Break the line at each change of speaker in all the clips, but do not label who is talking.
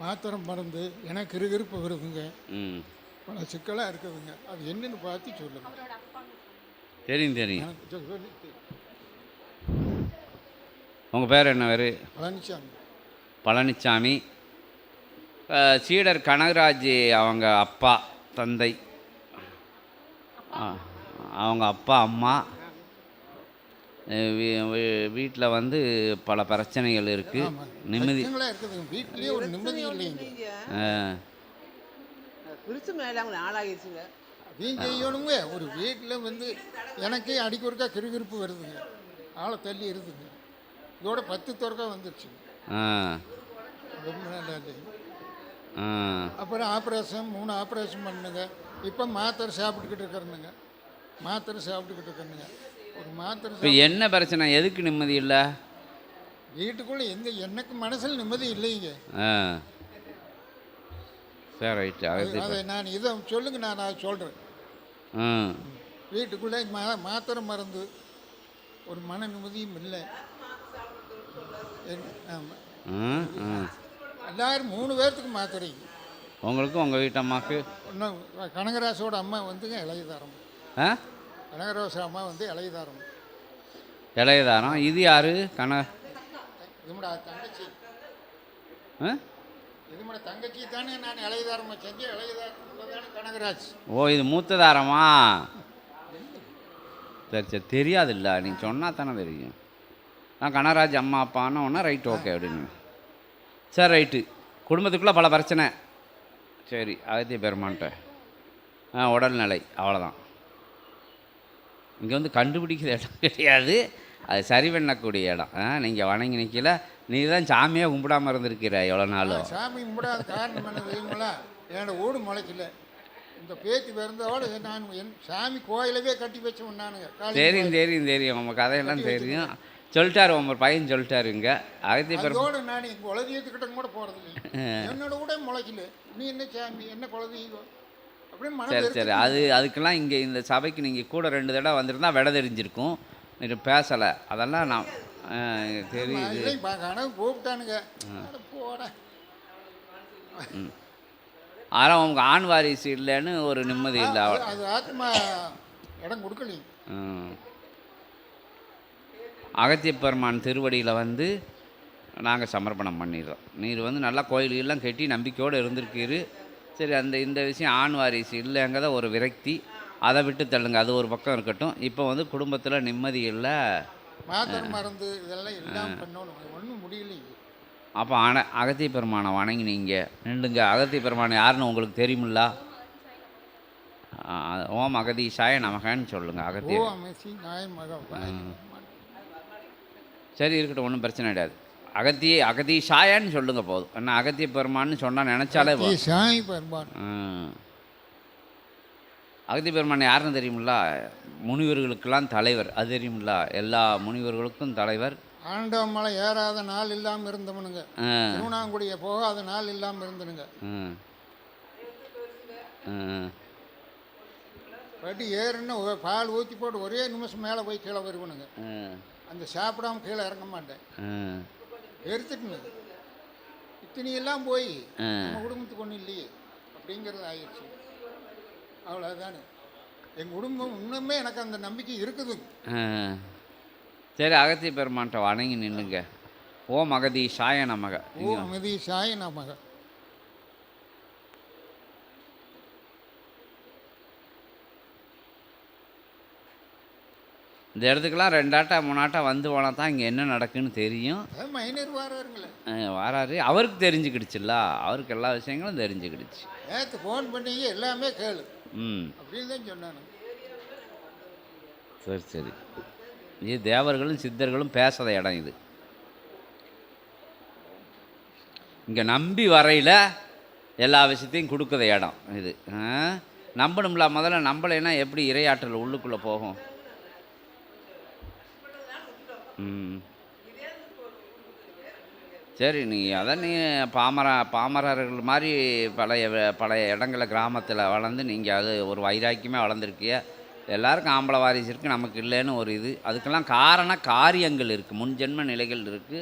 மாத்திரை மருந்து எனக்கு கிருகிருப்பு வருதுங்க.
ம்.
பல சிக்கலாக இருக்குதுங்க. அது என்னன்னு பார்த்து சொல்லுங்க.
தெரியும் தெரியும். உங்கள் பேர் என்ன பேர்
பழனிசாமி
பழனிசாமி சீடர் கனகராஜ் அவங்க அப்பா தந்தை. ஆ, அவங்க அப்பா அம்மா. வீட்டில் வந்து பல பிரச்சனைகள் இருக்குது நிம்மதி
வீட்லேயே ஒரு நிம்மதி இல்லைங்க. செய்யணுங்க ஒரு வீட்டில் வந்து எனக்கே அடிக்க ஒருக்கா கிருகிருப்பு வருதுங்க. ஆளை தள்ளி இருக்குதுங்க இதோட பத்து இல்லைங்க.
ஆ.
அப்புறம் ஆப்ரேஷன் மூணு ஆப்ரேஷன் பண்ணுங்க. இப்போ மாத்திரை சாப்பிட்டுக்கிட்டு இருக்கிறனுங்க. மாத்திரை சாப்பிட்டுக்கிட்டு இருக்கிறனுங்க. ஒரு மாத்திரை
இப்போ என்ன பிரச்சனை? எதுக்கு நிம்மதி இல்லை?
வீட்டுக்குள்ளே எந்த எனக்கு மனசில் நிம்மதி இல்லைங்க.
ஆ. சரி ரைட்டு அது
அதை நான் இதை சொல்லுங்க நான் அதை சொல்கிறேன்
ம்
வீட்டுக்குள்ளே மா மாத்திரை மருந்து ஒரு மன நிம்மதியும் இல்லை. ஆமாம்
ம் ம்
எல்லாரும் மூணு பேர்த்துக்கு மாத்திரை.
உங்களுக்கும் உங்கள் வீட்டம்மாக்கு
இன்னும் கனகராசோட அம்மா வந்துங்க இளையதாரம்
ஆ?
கனகராச அம்மா வந்து இளையதாரம்.
இளையதாரம். இது யாரு? கன
இதுமடா தங்கச்சி. இதுமட தங்கச்சி தானே நான் இளையதாரமாக செஞ்சேன் இளையதாரம் கனகராஜ்.
ஓ இது மூத்ததாரமா சரி சரி. தெரியாதுல்ல. நீங்கள் சொன்னால் தானே தெரியும். நான் கனராஜ் அம்மா அப்பான்னு ஒன்றா ரைட் ஓகே அப்படின்னு. சரி ரைட்டு குடும்பத்துக்குள்ளே பல பிரச்சனை. சரி அகத்திய பெருமான்ட்ட. ஆ உடல்நிலை. அவ்வளோதான் இங்கே வந்து கண்டுபிடிக்கிற இடம் கிடையாது. அது சரி பண்ணக்கூடிய இடம். நீங்கள் வணங்கி நிற்கல நீ தான் சாமியே கும்பிடாம இருந்திருக்கிற எவ்வளோ நாளும்
சாமி கும்பிடாத காரணம் என்ன தெரியுங்களா? என்னோட ஓடு முளைக்கல. இந்த பேச்சு பிறந்தோட நான் என் சாமி கோயிலவே கட்டி வச்சவன் நானுங்க
தெரியும் தெரியும் தெரியும். உங்கள் கதையெல்லாம் தெரியும். சொல்லிட்டாரு உங்க பையன் சொல்லிட்டாருங்க பெருமாள்
அதோட நான் எங்கள் குலதெய்வத்துக்கிட்ட கூட போகிறது இல்லை என்னோட கூட முளைக்கல. நீ என்ன சாமி? என்ன குலதெய்வம்?
சரி சரி. அது அதுக்கெல்லாம் இங்கே இந்த சபைக்கு நீங்கள் கூட ரெண்டு தடவை வந்திருந்தா விட தெரிஞ்சிருக்கும். நீ பேசலை. அதெல்லாம் நான் தெரியுது.
கூப்பிட்டானுங்க.
ஆனால் உங்கள் ஆண் வாரிசு இல்லைன்னு ஒரு நிம்மதி இல்லை
அது- ஆத்மா இடம் கொடுக்கலைங்க
ம். அகத்திய பெருமான் திருவடியில் வந்து நாங்கள் சமர்ப்பணம் பண்ணிடுறோம். நீர் வந்து நல்லா கோயிலெல்லாம் கட்டி நம்பிக்கையோடு இருந்திருக்கீரு. சரி அந்த இந்த விஷயம் ஆண் வாரிசு இல்லைங்கிறத ஒரு விரக்தி. அதை விட்டு தள்ளுங்க. அது ஒரு பக்கம் இருக்கட்டும். இப்போ வந்து குடும்பத்தில் நிம்மதி இல்லை.
மருந்து இதெல்லாம் எல்லாம் பண்ணணும். ஒன்றும் முடியலைங்க
அப்போ அன அகத்திய பெருமானை வணங்கினீங்க. நின்றுங்க அகத்திய பெருமான் யாருன்னு உங்களுக்கு தெரியுமில்ல? ஓம் அகதீஷாய நமகன்னு சொல்லுங்கள் அகத்திய சரி இருக்கட்டும். ஒன்றும் பிரச்சனை கிடையாது. அகத்திய அகதீஷாயன்னு சொல்லுங்க போதும். என்ன அகத்திய பெருமான்னு சொன்னால் நினச்சாலே போதும்.
சாமி பெருமான்
ம். அகத்திய பெருமான் யாருன்னு தெரியுமில்ல? முனிவர்களுக்கெல்லாம் தலைவர். அது தெரியுமில்ல? எல்லா முனிவர்களுக்கும் தலைவர்.
ஆண்டவமலை ஏறாத நாள் இல்லாமல் இருந்தவனுங்க. திருவண்ணாங்குடியை போகாத நாள் இல்லாமல் இருந்தனுங்க. வட்டி ஏறுன்னு பால் ஊற்றி போட்டு ஒரே நிமிஷம் மேலே போய் கீழே வருவனுங்க. அந்த சாப்பிடாம கீழே இறங்க மாட்டேன்.
ம்.
வெறுத்துட்டுனுங்க இத்தனையெல்லாம் போய். நம்ம குடும்பத்துக்கு ஒன்றும் இல்லையே அப்படிங்கிறது ஆயிடுச்சு அவ்வளோதானே எங்கள் குடும்பம் இன்னுமே எனக்கு அந்த நம்பிக்கை இருக்குதுங்க
ம். சரி அகத்திய பெருமான்ட்ட வணங்கி நின்னுங்க ஓம் அகதீஷாய நமக
ஓ அமைதி சாய நமக
இந்த இடத்துக்கெல்லாம் ரெண்டாட்டா மூணாட்டா வந்து போனால் தான் இங்கே என்ன நடக்குன்னு தெரியும்.
மைனர் வாராருங்களே.
வராரு. அவருக்கு தெரிஞ்சுக்கிடுச்சுல்ல? அவருக்கு எல்லா விஷயங்களும் தெரிஞ்சுக்கிடுச்சு.
நேற்று ஃபோன் பண்ணி எல்லாமே கேளு.
ம்.
அப்படின்னு தான் சொன்னானு
சரி சரி. இது தேவர்களும் சித்தர்களும் பேசாத இடம் இது. இங்கே நம்பி வரையில் எல்லா விஷயத்தையும் கொடுக்குற இடம் இது? நம்பணும்ல முதல்ல நம்பலைன்னா எப்படி இரையாற்றல் உள்ளுக்குள்ளே போகும்? ம். சரி நீ அதான் நீ பாமர பாமரர்கள் மாதிரி பழைய பழைய இடங்கள கிராமத்தில் வளர்ந்து நீங்கள் அது ஒரு வைராக்கியமே வளர்ந்துருக்கிய. எல்லாருக்கும் ஆம்பளை வாரிசு இருக்குது நமக்கு இல்லைன்னு ஒரு இது. அதுக்கெல்லாம் காரண காரியங்கள் இருக்குது முன்ஜென்ம நிலைகள் இருக்குது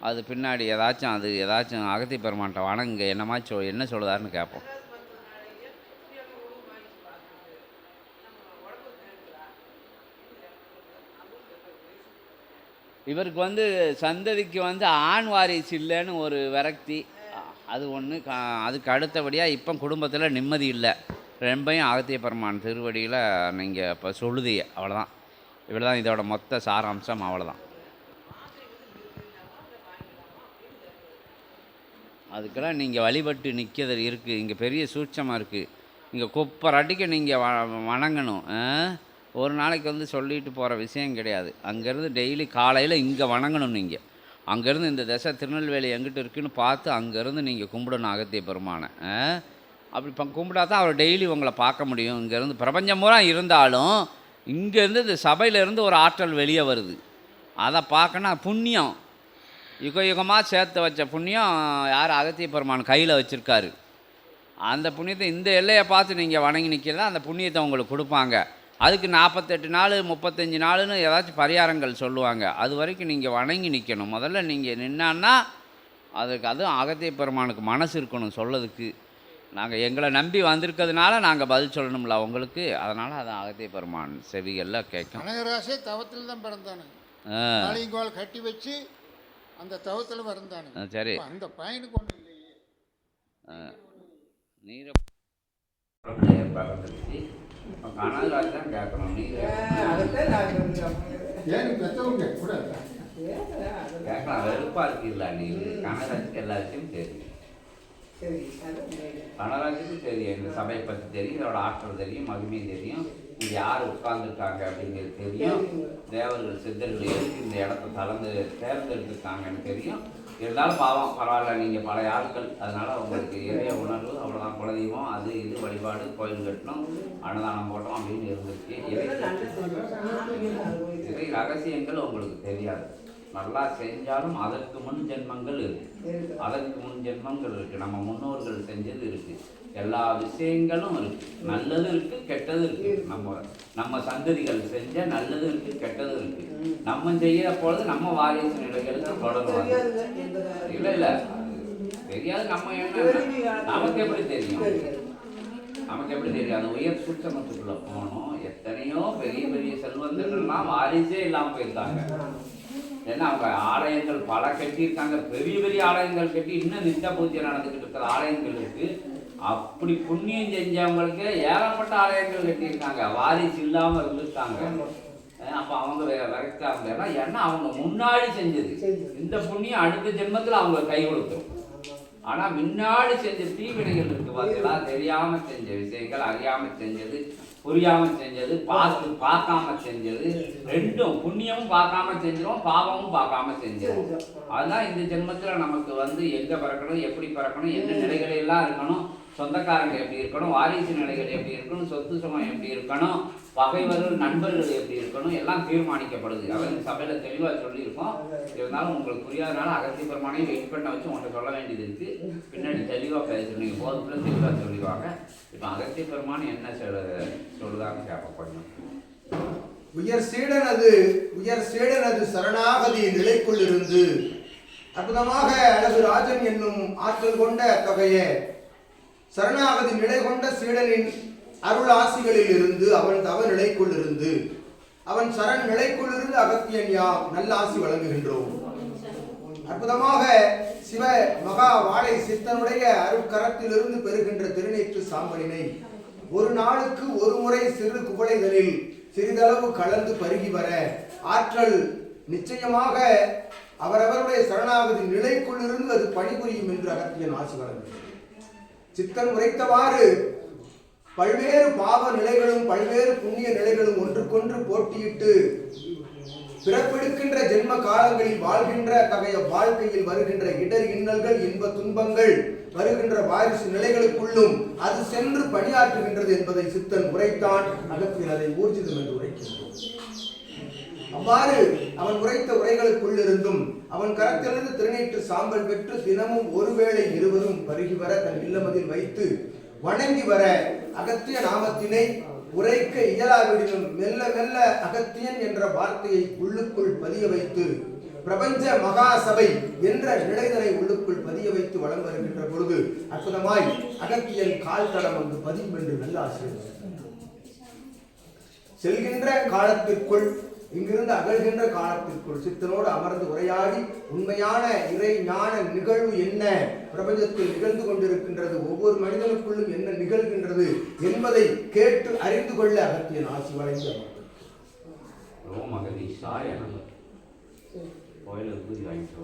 அது பின்னாடி ஏதாச்சும் அது ஏதாச்சும் அகத்தி பெருமான்ட்ட இங்கே என்னமா சொ என்ன சொல்லுதாருன்னு கேட்போம் இவருக்கு வந்து சந்ததிக்கு வந்து ஆண் வாரிசு இல்லைன்னு ஒரு விரக்தி. அது ஒன்று அதுக்கு அடுத்தபடியாக இப்போ குடும்பத்தில் நிம்மதி இல்லை. ரெண்பையும் ஆகத்திய பெருமான் திருவடியில் நீங்கள் இப்போ சொல்லுதிய அவ்வளோதான் இவ்வளோ தான் இதோட மொத்த சாராம்சம். அவ்வளோதான் அதுக்கெல்லாம் நீங்கள் வழிபட்டு நிற்கிறது இருக்குது இங்கே பெரிய சூட்சமாக இருக்குது இங்கே குப்பரட்டிக்கு நீங்கள் வ வணங்கணும். ஆ? ஒரு நாளைக்கு வந்து சொல்லிட்டு போகிற விஷயம் கிடையாது. அங்கேருந்து டெய்லி காலையில் இங்கே வணங்கணும் நீங்கள் அங்கேருந்து இந்த திசை திருநெல்வேலி எங்கிட்ட இருக்குன்னு பார்த்து அங்கேருந்து நீங்கள் கும்பிடணும் அகத்திய பெருமானை. அப்படி இப்போ கும்பிட்டா தான் அவர் டெய்லி உங்களை பார்க்க முடியும். இங்கேருந்து பிரபஞ்சம் பூரா இருந்தாலும் இங்கேருந்து இந்த சபையிலேருந்து ஒரு ஆற்றல் வெளியே வருது. அதை பார்க்கணும் புண்ணியம். யுக யுகமாக சேர்த்து வச்ச புண்ணியம் யார் அகத்திய பெருமான் கையில் வச்சுருக்காரு. அந்த புண்ணியத்தை இந்த எல்லையை பார்த்து நீங்கள் வணங்கி நிற்கிறதா அந்த புண்ணியத்தை உங்களுக்கு கொடுப்பாங்க. அதுக்கு நாற்பத்தெட்டு நாள் முப்பத்தஞ்சு நாளுன்னு ஏதாச்சும் பரிகாரங்கள் சொல்லுவாங்க. அது வரைக்கும் நீங்கள் வணங்கி நிற்கணும் முதல்ல நீங்கள் நின்னான்னா அதுக்கு அதுவும் அகத்திய பெருமானுக்கு மனசு இருக்கணும் சொல்லதுக்கு. நாங்கள் எங்களை நம்பி வந்திருக்கிறதுனால நாங்கள் பதில் சொல்லணும்ல உங்களுக்கு. அதனால் அது அகத்திய பெருமான் செவிகளில் கேட்கும்.
கனகராசே தவத்தில் தான் பிறந்தானு. கட்டி வச்சு அந்த தவத்தில் பிறந்தானு
ஆ, சரி.
அந்த பையனுக்கு ஒன்றும் இல்லையே.
நீரை கனகராஜ் தான் கேட்கணும்.
ஏன் பெற்றவங்க கூட
கேட்கலாம். வெறுப்பாக இருக்குல்ல நீ. கனகராஜுக்கு எல்லா விஷயமும் தெரியும். கனகராஜுக்கு தெரியும். இந்த சபையை பற்றி தெரியும். இதோட ஆற்றல் தெரியும். மகிமை தெரியும். இங்கே யார் உட்கார்ந்துருக்காங்க அப்படிங்கிறது தெரியும். தேவர்கள் சித்தர்கள் எதுக்கு இந்த இடத்த கலந்து தேர்ந்தெடுத்திருக்காங்கன்னு தெரியும். இருந்தாலும் பாவம் பரவாயில்ல நீங்கள் பழைய ஆட்கள் அதனால் உங்களுக்கு இறைய உணர்வு அவ்வளோதான் குலதெய்வம் அது இது வழிபாடு கோயில் கட்டணும் அன்னதானம் போட்டோம் அப்படின்னு இருந்துச்சு. இறை இறை ரகசியங்கள் உங்களுக்கு தெரியாது. நல்லா செஞ்சாலும் அதற்கு முன் ஜென்மங்கள் இருக்கு. அதற்கு முன் ஜென்மங்கள் இருக்கு. நம்ம முன்னோர்கள் செஞ்சது இருக்கு. எல்லா விஷயங்களும் இருக்குது நல்லதும் இருக்குது கெட்டதும் இருக்குது நம்ம நம்ம சந்ததிகள் செஞ்ச நல்லதும் இருக்குது கெட்டதும் இருக்குது நம்ம செய்கிற பொழுது நம்ம வாரிசு நிலைகளுக்கு தொடரும் இல்லை இல்லை. தெரியாது நம்ம என்ன. நமக்கு எப்படி தெரியும்? நமக்கு எப்படி தெரியும்? அந்த உயர் சூட்சமத்துக்குள்ள போனோம் எத்தனையோ பெரிய பெரிய செல்வந்தர்கள்லாம் வாரிசே இல்லாமல் போயிருந்தாங்க ஏன்னா அவங்க ஆலயங்கள் பல கட்டியிருக்காங்க. பெரிய பெரிய ஆலயங்கள் கட்டி இன்னும் நித்த பூஜை நடந்துக்கிட்டு இருக்கிற ஆலயங்கள் இருக்குது அப்படி புண்ணியம் செஞ்சவங்களுக்கு ஏகப்பட்ட ஆலயங்கள் கட்டியிருக்காங்க. வாரிசு இல்லாம இருந்திருக்காங்க அஹ் அப்ப அவங்க விரக்தாங்க ஏன்னா ஏன்னா அவங்க முன்னாடி செஞ்சது. இந்த புண்ணியம் அடுத்த ஜென்மத்துல அவங்க கை கொடுத்துரும் ஆனா முன்னாடி செஞ்ச தீவினைகள் இருக்கு பார்த்தீங்களா தெரியாம செஞ்ச விஷயங்கள் அறியாம செஞ்சது புரியாம செஞ்சது பார்த்து பார்க்காம செஞ்சது. ரெண்டும் புண்ணியமும் பார்க்காம செஞ்சிரும் பாவமும் பார்க்காம செஞ்சிரும். அதுதான் இந்த ஜென்மத்துல நமக்கு வந்து எங்க பிறக்கணும் எப்படி பிறக்கணும் என்ன நிலைகள் எல்லாம் இருக்கணும் சொந்தக்காரங்க எப்படி இருக்கணும் வாரிசு நிலைகள் எப்படி இருக்கணும் சொத்து சுகம் எப்படி இருக்கணும் பகைவர்கள் நண்பர்கள் எப்படி இருக்கணும் எல்லாம் தீர்மானிக்கப்படுது. அவங்க சபையில் தெளிவாக சொல்லியிருக்கோம். இருந்தாலும் உங்களுக்கு புரியாதனால அகத்திய பெருமானையும் வெயிட் பண்ண வச்சு உங்கள்கிட்ட சொல்ல வேண்டியது இருக்குது பின்னாடி தெளிவா பேசுறீங்க போதுக்குள்ள தெளிவா சொல்லிடுவாங்க. இப்போ அகத்திய பெருமான் என்ன சொல்ல சொல்லுதான்னு கேட்போம் கொஞ்சம்.
உயர் சீடனது உயர் சீடனது சரணாகதி நிலைக்குள் இருந்து அற்புதமாக அழகு ராஜன் என்னும் ஆற்றல் கொண்ட தொகையை சரணாகதி நிலை கொண்ட சீடனின் அருள் ஆசிகளில் இருந்து அவன் தவ நிலைக்குள்ளிருந்து அவன் சரண் நிலைக்குள்ளிருந்து அகத்தியன் யாம் நல்ல ஆசி வழங்குகின்றோம். அற்புதமாக சிவ மகா வாழை சித்தனுடைய அருட்கரத்திலிருந்து பெறுகின்ற திருநீற்று சாம்பலினை ஒரு நாளுக்கு ஒரு முறை சிறு குவளைகளில் சிறிதளவு கலந்து பருகி வர ஆற்றல் நிச்சயமாக அவரவருடைய சரணாகதி நிலைக்குள்ளிருந்து அது பணிபுரியும் என்று அகத்தியன் ஆசி வழங்குகிறது சித்தன் உரைத்தவாறு பல்வேறு பாவ நிலைகளும் பல்வேறு புண்ணிய நிலைகளும் ஒன்றுக்கொன்று போட்டியிட்டு பிறப்பெடுக்கின்ற ஜென்ம காலங்களில் வாழ்கின்ற தகைய வாழ்க்கையில் வருகின்ற இடர் இன்னல்கள் இன்ப துன்பங்கள் வருகின்ற வாரிசு நிலைகளுக்குள்ளும் அது சென்று பணியாற்றுகின்றது என்பதை சித்தன் உரைத்தான் அகத்தியன் அதை ஊர்ஜிதம் என்று உரைக்கின்றோம் அவ்வாறு அவன் உரைத்த உரைகளுக்குள்ளிருந்தும் அவன் கரத்திலிருந்து திருநீற்று சாம்பல் பெற்று தினமும் ஒருவேளை இருவரும் பருகி வர தன் இல்லமதில் வைத்து வணங்கி வர அகத்திய நாமத்தினை உரைக்க இயலாவிடினும் மெல்ல மெல்ல அகத்தியன் என்ற வார்த்தையை உள்ளுக்குள் பதிய வைத்து பிரபஞ்ச மகாசபை என்ற நிலைதனை உள்ளுக்குள் பதிய வைத்து வலம் வருகின்ற பொழுது அற்புதமாய் அகத்தியன் கால் தடம் அங்கு பதியும் என்று நல்ல ஆசிரியர் செல்கின்ற காலத்திற்குள் இங்கிருந்து அகழ்கின்ற காலத்திற்குள் சித்தனோடு அமர்ந்து உரையாடி உண்மையான இறை ஞான நிகழ்வு என்ன? பிரபஞ்சத்தில் நிகழ்ந்து கொண்டிருக்கின்றது ஒவ்வொரு மனிதனுக்குள்ளும் என்ன நிகழ்கின்றது என்பதை கேட்டு அறிந்து கொள்ள அகத்தியன் ஆசி வழங்கி அமர்ந்தார்.
கோயிலுக்கு வாங்கிட்டு